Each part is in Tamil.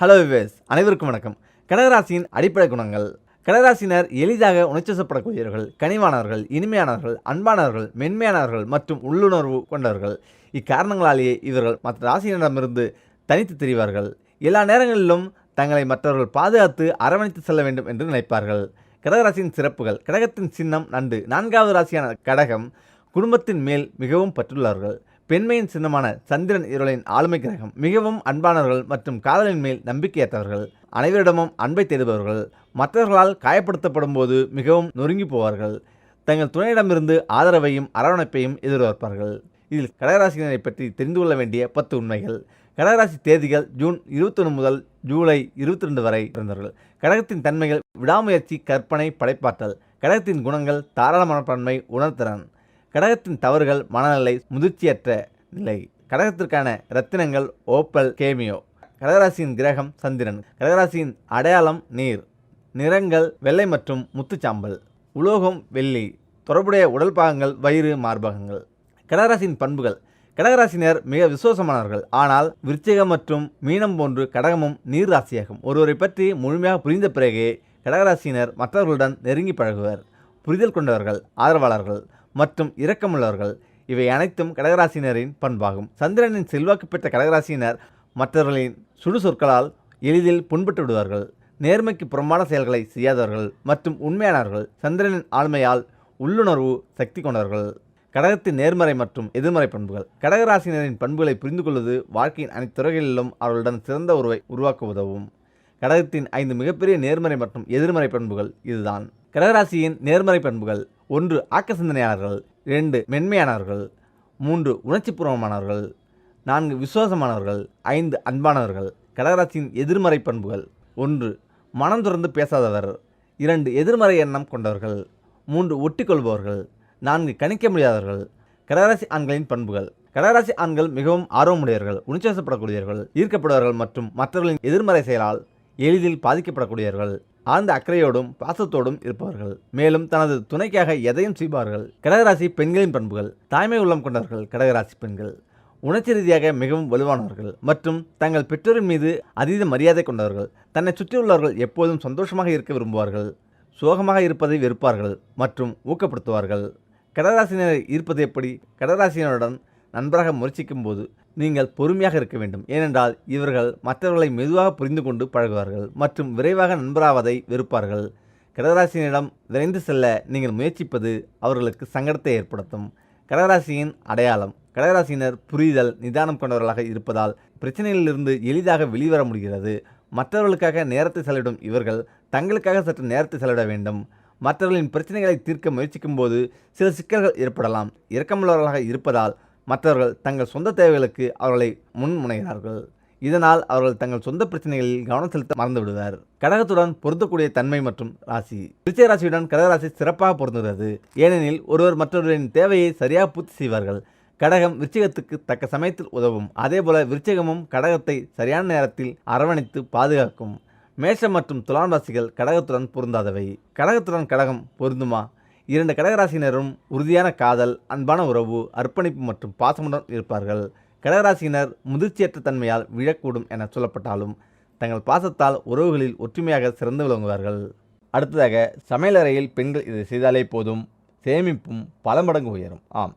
ஹலோ விவேஸ் அனைவருக்கும் வணக்கம். கடகராசியின் அடிப்படை குணங்கள். கடகராசினர் எளிதாக உணர்ச்சிசப்படக்கூடியவர்கள் கனிவானவர்கள் இனிமையானவர்கள் அன்பானவர்கள் மென்மையானவர்கள் மற்றும் உள்ளுணர்வு கொண்டவர்கள். இக்காரணங்களாலேயே இவர்கள் மற்ற ராசியினரிடமிருந்து தனித்து தெரிவார்கள். எல்லா நேரங்களிலும் தங்களை மற்றவர்கள் பாதுகாத்து அரவணைத்து செல்ல வேண்டும் என்று நினைப்பார்கள். கடகராசியின் சிறப்புகள். கடகத்தின் சின்னம் நண்டு. நான்காவது ராசியான கடகம் குடும்பத்தின் மேல் மிகவும் பற்றுள்ளார்கள் பெண்மையின் சின்னமான சந்திரன் இருளின் ஆளுமை கிரகம் மிகவும் அன்பானவர்கள் மற்றும் காதலின் மேல் நம்பிக்கையற்றவர்கள் அனைவரிடமும் அன்பை தேடுபவர்கள் மற்றவர்களால் காயப்படுத்தப்படும் போது மிகவும் நொறுங்கி போவார்கள். தங்கள் துணையிடமிருந்து ஆதரவையும் அரவணைப்பையும் எதிர்பார்ப்பார்கள். இதில் கடகராசினரை பற்றி தெரிந்து கொள்ள வேண்டிய பத்து உண்மைகள். கடகராசி தேதிகள் ஜூன் இருபத்தொன்று முதல் ஜூலை இருபத்தி ரெண்டு வரை பிறந்தவர்கள். கடகத்தின் தன்மைகள் விடாமுயற்சி கற்பனை படைப்பாற்றல். கடகத்தின் குணங்கள் தாராளமான பன்மை உணர்திறன். கடகத்தின் தவறுகள் மனநிலை முதிர்ச்சியற்ற நிலை. கடகத்திற்கான ரத்தினங்கள் ஓப்பல் கேமியோ. கடகராசியின் கிரகம் சந்திரன். கடகராசியின் அடையாளம் நீர். நிறங்கள் வெள்ளை மற்றும் முத்துச்சாம்பல். உலோகம் வெள்ளி. தொடர்புடைய உடல் பாகங்கள் வயிறு மார்பகங்கள். கடகராசியின் பண்புகள். கடகராசினர் மிக விசுவாசமானவர்கள். ஆனால் விருச்சிகம் மற்றும் மீனம் போன்று கடகமும் நீர் ராசியாகும். ஒருவரை பற்றி முழுமையாக புரிந்த பிறகே கடகராசியினர் மற்றவர்களுடன் நெருங்கி பழகுவர். புரிதல் கொண்டவர்கள் ஆதரவாளர்கள். மற்றும் இரக்கமுள்ளவர்கள். இவை அனைத்தும் கடகராசினரின் பண்பாகும். சந்திரனின் செல்வாக்கு பெற்ற கடகராசியினர் மற்றவர்களின் சுடு சொற்களால் எளிதில் புண்பட்டு விடுவார்கள். நேர்மைக்கு புறம்பான செயல்களை செய்யாதவர்கள் மற்றும் உண்மையானவர்கள் சந்திரனின் ஆளுமையால் உள்ளுணர்வு சக்தி கொண்டவர்கள். கடகத்தின் நேர்மறை மற்றும் எதிர்மறை பண்புகள். கடகராசினரின் பண்புகளை புரிந்து கொள்வது வாழ்க்கையின் அனைத்து துறைகளிலும் அவர்களுடன் சிறந்த உறவை உருவாக்க உதவும். கடகத்தின் ஐந்து மிகப்பெரிய நேர்மறை மற்றும் எதிர்மறை பண்புகள் இதுதான். கடகராசியின் நேர்மறை பண்புகள் ஒன்று ஆக்க சிந்தனையாளர்கள் இரண்டு மென்மையானவர்கள் மூன்று உணர்ச்சிபூர்வமானவர்கள் நான்கு விசுவாசமானவர்கள் ஐந்து அன்பானவர்கள். கடகராசியின் எதிர்மறை பண்புகள் ஒன்று மனம் துறந்து பேசாதவர் இரண்டு எதிர்மறை எண்ணம் கொண்டவர்கள் மூன்று ஒட்டிக்கொள்பவர்கள் நான்கு கணிக்க முடியாதவர்கள். கடகராசி ஆண்களின் பண்புகள் கடகராசி ஆண்கள் மிகவும் ஆர்வமுடையவர்கள் உணர்ச்சிவசப்படக்கூடியவர்கள் ஈர்க்கப்படுவார்கள் மற்றும் மற்றவர்களின் எதிர்மறை செயலால் எளிதில் பாதிக்கப்படக்கூடியவர்கள் ஆழ்ந்த அக்கறையோடும் பாசத்தோடும் இருப்பவர்கள். மேலும் தனது துணைக்காக எதையும் செய்வார்கள். கடகராசி பெண்களின் பண்புகள் தாய்மை உள்ளம் கொண்டவர்கள் கடகராசி பெண்கள். உணர்ச்சி ரீதியாக மிகவும் வலுவானவர்கள் மற்றும் தங்கள் பெற்றோரின் மீது அதீத மரியாதை கொண்டவர்கள். தன்னை சுற்றியுள்ளவர்கள் எப்போதும் சந்தோஷமாக இருக்க விரும்புவார்கள். சோகமாக இருப்பதை வெறுப்பார்கள் மற்றும் ஊக்கப்படுத்துவார்கள். கடகராசினரை இருப்பது எப்படி? கடகராசியினருடன் நண்பராக முயற்சிக்கும் போது நீங்கள் பொறுமையாக இருக்க வேண்டும். ஏனென்றால் இவர்கள் மற்றவர்களை மெதுவாக புரிந்து கொண்டு பழகுவார்கள் மற்றும் விரைவாக நண்பராவதை வெறுப்பார்கள். கடகராசியினிடம் விரைந்து செல்ல நீங்கள் முயற்சிப்பது அவர்களுக்கு சங்கடத்தை ஏற்படுத்தும். கடகராசியின் அடையாளம். கடகராசியினர் புரிதல் நிதானம் கொண்டவர்களாக இருப்பதால் பிரச்சனையிலிருந்து எளிதாக வெளிவர முடிகிறது. மற்றவர்களுக்காக நேரத்தை செலவிடும் இவர்கள் தங்களுக்காக சற்று நேரத்தை செலவிட வேண்டும். மற்றவர்களின் பிரச்சனைகளை தீர்க்க முயற்சிக்கும் போது சில சிக்கல்கள் ஏற்படலாம். இரக்கமுள்ளவர்களாக இருப்பதால் மற்றவர்கள் தங்கள் சொந்த தேவைகளுக்கு அவர்களை முன்முனைகிறார்கள். இதனால் அவர்கள் தங்கள் சொந்த பிரச்சனைகளில் கவனம் செலுத்த மறந்துவிடுவார். கடகத்துடன் பொருந்தக்கூடிய தன்மை மற்றும் ராசி. விருச்சிக ராசியுடன் கடகராசி சிறப்பாக பொருந்துகிறது. ஏனெனில் ஒருவர் மற்றவரின் தேவையை சரியாக பூர்த்தி செய்வார்கள். கடகம் விருச்சிகத்துக்கு தக்க சமயத்தில் உதவும். அதேபோல விருச்சிகமும் கடகத்தை சரியான நேரத்தில் அரவணைத்து பாதுகாக்கும். மேஷம் மற்றும் துலாம் ராசிகள் கடகத்துடன் பொருந்தாதவை. கடகத்துடன் கடகம் பொருந்துமா? இரண்டு கடகராசினரும் உறுதியான காதல் அன்பான உறவு அர்ப்பணிப்பு மற்றும் பாசமுடன் இருப்பார்கள். கடகராசியினர் முதிர்ச்சியற்ற தன்மையால் விழக்கூடும் என சொல்லப்பட்டாலும் தங்கள் பாசத்தால் உறவுகளில் ஒற்றுமையாக சிறந்து விளங்குவார்கள். அடுத்ததாக சமையலறையில் பெண்கள் இதை செய்தாலே போதும். சேமிப்பும் பல மடங்கு உயரும். ஆம்.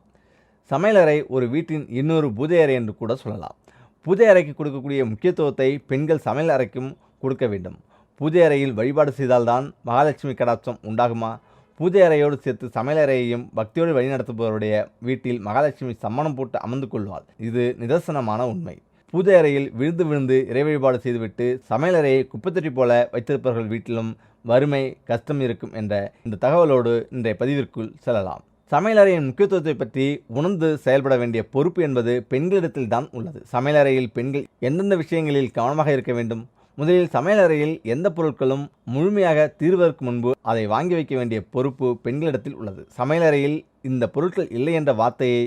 சமையலறை ஒரு வீட்டின் இன்னொரு பூஜை அறை என்று கூட சொல்லலாம். பூஜை அறைக்கு கொடுக்கக்கூடிய முக்கியத்துவத்தை பெண்கள் சமையல் அறைக்கும் கொடுக்க வேண்டும். பூஜை அறையில் வழிபாடு செய்தால்தான் மகாலட்சுமி கடாட்சம் உண்டாகுமா? பூஜை அறையோடு சேர்த்து சமையலறையையும் பக்தியோடு வழிநடத்துபவருடைய வீட்டில் மகாலட்சுமி சம்மணம் போட்டு அமர்ந்து கொள்வாள். இது நிதர்சனமான உண்மை. பூஜை அறையில் விழுந்து விழுந்து இறை வழிபாடு செய்துவிட்டு சமையலறையை குப்பத்தொட்டி போல வைத்திருப்பவர்கள் வீட்டிலும் வறுமை கஷ்டம் இருக்கும் என்ற இந்த தகவலோடு இன்றைய பதிவிற்குள் செல்லலாம். சமையலறையின் முக்கியத்துவத்தை பற்றி உணர்ந்து செயல்பட வேண்டிய பொறுப்பு என்பது பெண்களிடத்தில் தான் உள்ளது சமையலறையில் பெண்கள் எந்தெந்த விஷயங்களில் கவனமாக இருக்க வேண்டும்? முதலில் சமையலறையில் எந்த பொருட்களும் முழுமையாக தீர்வதற்கு முன்பு அதை வாங்கி வைக்க வேண்டிய பொறுப்பு பெண்களிடத்தில் உள்ளது. சமையலறையில் இந்த பொருட்கள் இல்லை என்ற வார்த்தையை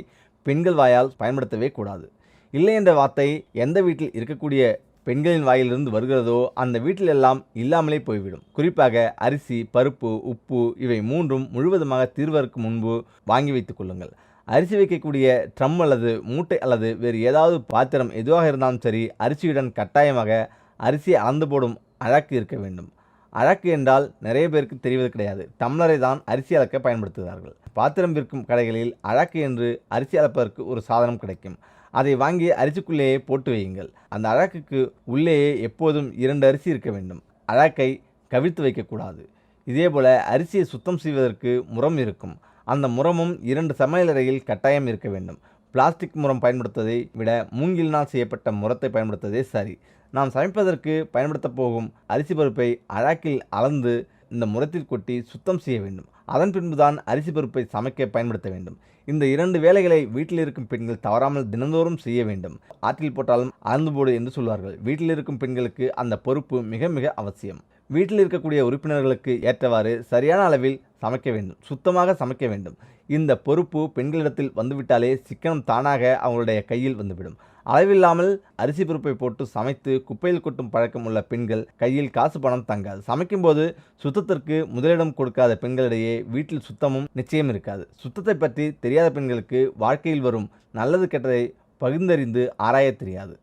பெண்கள் வாயால் பயன்படுத்தவே கூடாது. இல்லை என்ற வார்த்தை எந்த வீட்டில் இருக்கக்கூடிய பெண்களின் வாயிலிருந்து வருகிறதோ அந்த வீட்டில் எல்லாம் இல்லாமலே போய்விடும். குறிப்பாக அரிசி பருப்பு உப்பு இவை மூன்றும் முழுவதுமாக தீர்வதற்கு முன்பு வாங்கி வைத்துக் கொள்ளுங்கள். அரிசி வைக்கக்கூடிய ட்ரம் அல்லது மூட்டை அல்லது வேறு ஏதாவது பாத்திரம் எதுவாக இருந்தாலும் சரி அரிசியுடன் கட்டாயமாக அரிசி அளந்து போடும் அழக்கு இருக்க வேண்டும். அழக்கு என்றால் நிறைய பேருக்கு தெரிவது கிடையாது. டம்ளரை தான் அரிசி அளக்க பயன்படுத்துகிறார்கள். பாத்திரம் விற்கும் கடைகளில் அழக்கு என்று அரிசி அளப்பதற்கு ஒரு சாதனம் கிடைக்கும். அதை வாங்கி அரிசிக்குள்ளேயே போட்டு வையுங்கள். அந்த அழக்குக்கு உள்ளேயே எப்போதும் இரண்டு அரிசி இருக்க வேண்டும். அழக்கை கவிழ்த்து வைக்கக்கூடாது. இதேபோல அரிசியை சுத்தம் செய்வதற்கு முறம் இருக்கும். அந்த முறமும் இரண்டு சமையலறையில் கட்டாயம் இருக்க வேண்டும். பிளாஸ்டிக் முறம் பயன்படுத்துவதை விட மூங்கிலினால் செய்யப்பட்ட முறத்தை பயன்படுத்துவதே சரி. நாம் சமைப்பதற்கு பயன்படுத்தப் போகும் அரிசி பருப்பை அழாக்கில் அளந்து இந்த முறத்தில் கொட்டி சுத்தம் செய்ய வேண்டும். அதன் பின்புதான் அரிசி பருப்பை சமைக்க பயன்படுத்த வேண்டும். இந்த இரண்டு வேலைகளை வீட்டில் இருக்கும் பெண்கள் தவறாமல் தினந்தோறும் செய்ய வேண்டும். ஆற்றில் போட்டாலும் அளந்து போடு என்று சொல்வார்கள். வீட்டில் இருக்கும் பெண்களுக்கு அந்த பொறுப்பு மிக மிக அவசியம். வீட்டில் இருக்கக்கூடிய உறுப்பினர்களுக்கு ஏற்றவாறு சரியான அளவில் சமைக்க வேண்டும். சுத்தமாக சமைக்க வேண்டும். இந்த பொறுப்பு பெண்களிடத்தில் வந்துவிட்டாலே சிக்கனம் தானாக அவங்களுடைய கையில் வந்துவிடும். அளவில்லாமல் அரிசி பருப்பை போட்டு சமைத்து குப்பையில் கொட்டும் பழக்கம் உள்ள பெண்கள் கையில் காசு பணம் தங்காது. சமைக்கும்போது சுத்தத்திற்கு முதலிடம் கொடுக்காத பெண்களிடையே வீட்டில் சுத்தமும் நிச்சயம் இருக்காது. சுத்தத்தை பற்றி தெரியாத பெண்களுக்கு வாழ்க்கையில் வரும் நல்லது கெட்டதை பகிர்ந்தறிந்து ஆராய தெரியாது.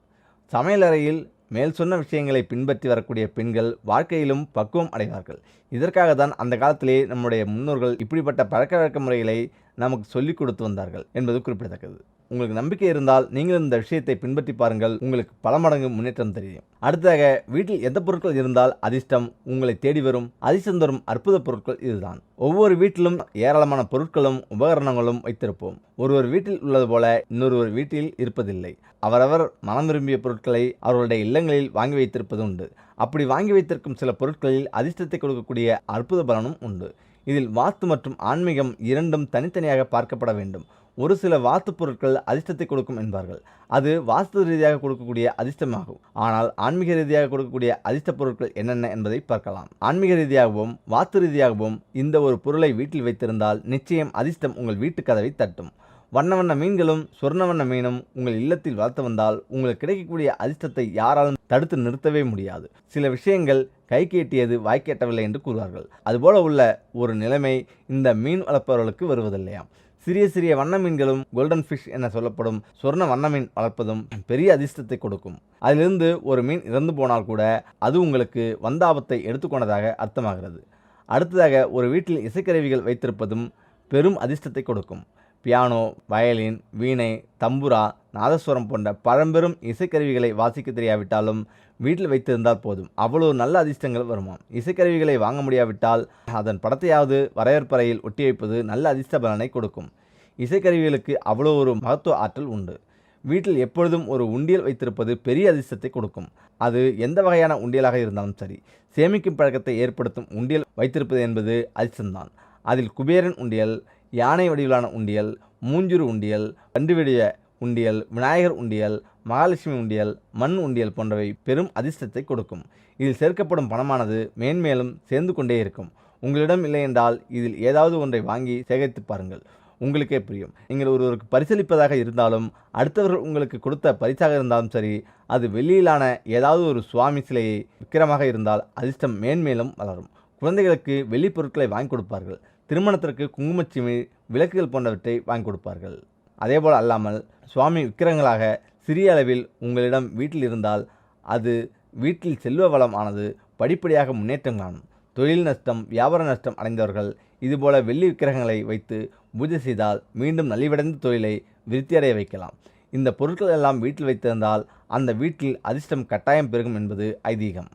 சமையலறையில் மேல் சொன்ன விஷயங்களை பின்பற்றி வரக்கூடிய பெண்கள் வாழ்க்கையிலும் பக்குவம் அடைவார்கள். இதற்காக தான் அந்த காலத்திலே நம்முடைய முன்னோர்கள் இப்படிப்பட்ட பழக்க வழக்க முறைகளை நமக்கு சொல்லிக் கொடுத்து வந்தார்கள் என்பது குறிப்பிடத்தக்கது. உங்களுக்கு நம்பிக்கை இருந்தால் நீங்கள் இந்த விஷயத்தை பின்பற்றி பாருங்கள். உங்களுக்கு பல மடங்கு முன்னேற்றம் தெரியும். அடுத்ததாக வீட்டில் எந்த பொருட்கள் இருந்தால் அதிர்ஷ்டம் உங்களை தேடி வரும். அதிர்ஷ்டம் தரும் அற்புத பொருட்கள் இதுதான். ஒவ்வொரு வீட்டிலும் ஏராளமான பொருட்களும் உபகரணங்களும் வைத்திருப்போம். ஒருவர் வீட்டில் உள்ளது போல இன்னொருவர் வீட்டில் இருப்பதில்லை. அவரவர் மனம் விரும்பிய பொருட்களை அவர்களுடைய இல்லங்களில் வாங்கி வைத்திருப்பது உண்டு. அப்படி வாங்கி வைத்திருக்கும் சில பொருட்களில் அதிர்ஷ்டத்தை கொடுக்கக்கூடிய அற்புத பலனும் உண்டு. இதில் வாஸ்து மற்றும் ஆன்மீகம் இரண்டும் தனித்தனியாக பார்க்கப்பட வேண்டும். ஒரு சில வாஸ்து பொருட்கள் அதிர்ஷ்டத்தை கொடுக்கும் என்பார்கள். அது வாஸ்து ரீதியாக கொடுக்கக்கூடிய அதிர்ஷ்டமாகும். ஆனால் ஆன்மீக ரீதியாக கொடுக்கக்கூடிய அதிர்ஷ்ட பொருட்கள் என்னென்ன என்பதை பார்க்கலாம். ஆன்மீக ரீதியாகவும் வாஸ்து ரீதியாகவும் இந்த ஒரு பொருளை வீட்டில் வைத்திருந்தால் நிச்சயம் அதிர்ஷ்டம் உங்கள் வீட்டு கதவை தட்டும். வண்ண வண்ண மீன்களும் சொர்ண வண்ண மீனும் உங்கள் இல்லத்தில் வளர்த்து வந்தால் உங்களுக்கு கிடைக்கக்கூடிய அதிர்ஷ்டத்தை யாராலும் தடுத்து நிறுத்தவே முடியாது. சில விஷயங்கள் கை கேட்டியது வாய்க்கேட்டவில்லை என்று கூறுவார்கள். அதுபோல உள்ள ஒரு நிலைமை இந்த மீன் வளர்ப்பவர்களுக்கு வருவதில்லையாம். சிறிய சிறிய வண்ண மீன்களும் கோல்டன் ஃபிஷ் என சொல்லப்படும் சொர்ண வண்ண மீன் வளர்ப்பதும் பெரிய அதிர்ஷ்டத்தை கொடுக்கும். அதிலிருந்து ஒரு மீன் இறந்து போனால் கூட அது உங்களுக்கு வந்த ஆபத்தை எடுத்துக்கொண்டதாக அர்த்தமாகிறது. அடுத்ததாக ஒரு வீட்டில் இசைக்கருவிகள் வைத்திருப்பதும் பெரும் அதிர்ஷ்டத்தை கொடுக்கும். பியானோ வயலின் வீணை தம்புரா நாதஸ்வரம் போன்ற பழம்பெரும் இசைக்கருவிகளை வாசிக்க தெரியாவிட்டாலும் வீட்டில் வைத்திருந்தால் போதும். அவ்வளோ நல்ல அதிர்ஷ்டங்கள் வருமாம் இசைக்கருவிகளை வாங்க முடியாவிட்டால் அதன் படத்தையாவது வரவேற்பறையில் ஒட்டி வைப்பது நல்ல அதிர்ஷ்ட பலனை கொடுக்கும். இசைக்கருவிகளுக்கு அவ்வளோ ஒரு மகத்துவ ஆற்றல் உண்டு. வீட்டில் எப்பொழுதும் ஒரு உண்டியல் வைத்திருப்பது பெரிய அதிர்ஷ்டத்தை கொடுக்கும். அது எந்த வகையான உண்டியலாக இருந்தாலும் சரி சேமிக்கும் பழக்கத்தை ஏற்படுத்தும் உண்டியல் வைத்திருப்பது என்பது அதிர்ஷ்டம்தான். அதில் குபேரன் உண்டியல் யானை வடிவிலான உண்டியல் மூஞ்சுரு உண்டியல் பண்டுவெடிய உண்டியல் விநாயகர் உண்டியல் மகாலட்சுமி உண்டியல் மண் உண்டியல் போன்றவை பெரும் அதிர்ஷ்டத்தை கொடுக்கும். இதில் சேர்க்கப்படும் பணமானது மேன்மேலும் சேர்ந்து கொண்டே இருக்கும். உங்களிடம் இல்லை என்றால் இதில் ஏதாவது ஒன்றை வாங்கி சேகரித்து பாருங்கள். உங்களுக்கே புரியும். நீங்கள் ஒருவருக்கு பரிசளிப்பதாக இருந்தாலும் அடுத்தவர்கள் உங்களுக்கு கொடுத்த பரிசாக இருந்தாலும் சரி அது வெளியிலான ஏதாவது ஒரு சுவாமி சிலையை விக்கிரமாக இருந்தால் அதிர்ஷ்டம் மேன்மேலும் வளரும். குழந்தைகளுக்கு வெள்ளி பொருட்களை வாங்கி கொடுப்பார்கள். திருமணத்திற்கு குங்குமச்சிமி விளக்குகள் போன்றவற்றை வாங்கி கொடுப்பார்கள். அதேபோல் அல்லாமல் சுவாமி விக்கிரகங்களாக சிறிய அளவில் உங்களிடம் வீட்டில் இருந்தால் அது வீட்டில் செல்வ வளம் ஆனது படிப்படியாக முன்னேற்றம் காணும் தொழில் நஷ்டம் வியாபார நஷ்டம் அடைந்தவர்கள் இதுபோல வெள்ளி விக்கிரகங்களை வைத்து பூஜை செய்தால் மீண்டும் நலிவடைந்த தொழிலை விருத்தியடைய வைக்கலாம். இந்த பொருட்கள் எல்லாம் வீட்டில் வைத்திருந்தால் அந்த வீட்டில் அதிர்ஷ்டம் கட்டாயம் பெருகும் என்பது ஐதீகம்.